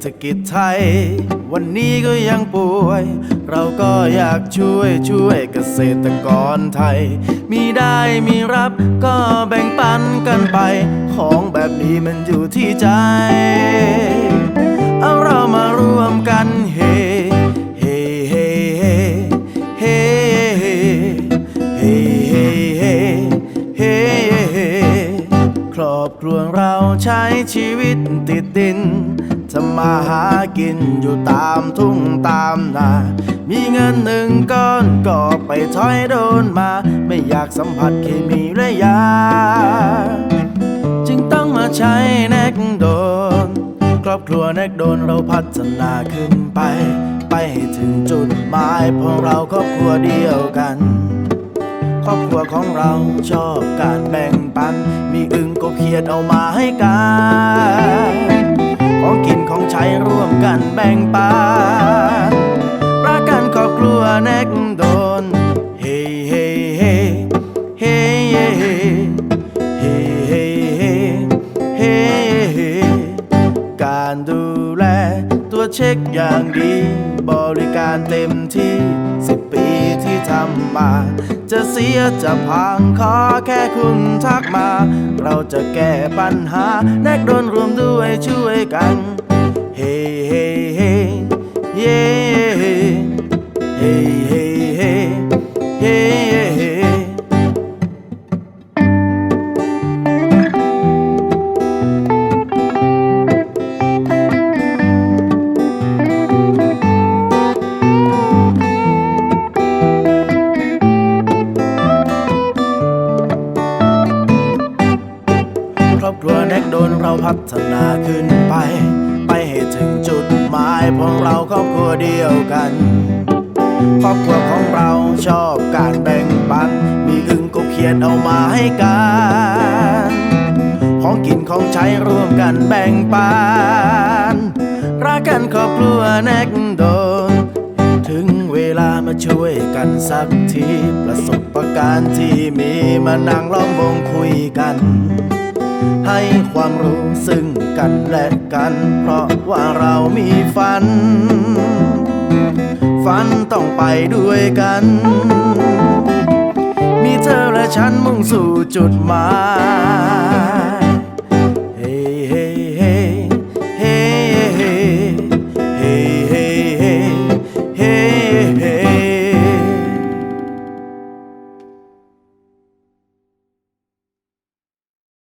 เศรษฐกิจไทย วันนี้ก็ยังป่วย เราก็อยากช่วยช่วยเกษตรกรไทย มีได้มีรับก็แบ่งปันกันไป ของแบบนี้มันอยู่ที่ใจ เอาเรามาร่วมกันเฮเฮเฮเฮเฮเฮเฮเฮเฮครอบครัวเราใช้ชีวิตติดดิน ทำมาหากินอยู่ตามทุ่งตามนา มีเงินหนึ่งก้อนก็ไปถอยโดนมา ไม่อยากสัมผัสเคมีและยา จึงต้องมาใช้แนกโดน ครอบครัวแนกโดนเราพัฒนาขึ้นไป ไปให้ถึงจุดหมายเพราะเราครอบครัวเดียวกันครอบครัวของเราชอบการแบ่งปัน มีอึงกบเขียดเอามาให้กัน ใช้ร่วมกันแบ่งปันรักกันครอบครัวแนกโดน เฮ้เฮ้เฮ้เฮ้เฮ้เฮ้เฮ้เฮ้เฮ้เฮ้การดูแลตัวเช็คอย่างดี บริการเต็มที่สิบปีที่ทำมา จะเสียจะพังขอแค่คุณทักมา เราจะแก้ปัญหาแนกโดนรวมด้วยช่วยกัน Hey, hey, hey, yeah, hey, hey, hey, hey, hey. ครอบครัวแน็กโดนเราพัฒนาขึ้นไป ไปให้ถึงจุดหมายพราะเราครอบครัวเดียวกัน ครอบครัวของเราชอบการแบ่งปัน มีอึ่งกบเขียนเอามาให้กัน ของกินของใช้ร่วมกันแบ่งปัน รักกันครอบครัวแนกโดนถึงเวลามาช่วยกันสักที ประสบประการที่มีมานั่งล้อมวงคุยกัน ให้ความรู้ซึ่งกันและกัน เพราะว่าเรามีฝัน ฝันต้องไปด้วยกัน มีเธอและฉันมุ่งสู่จุดหมาย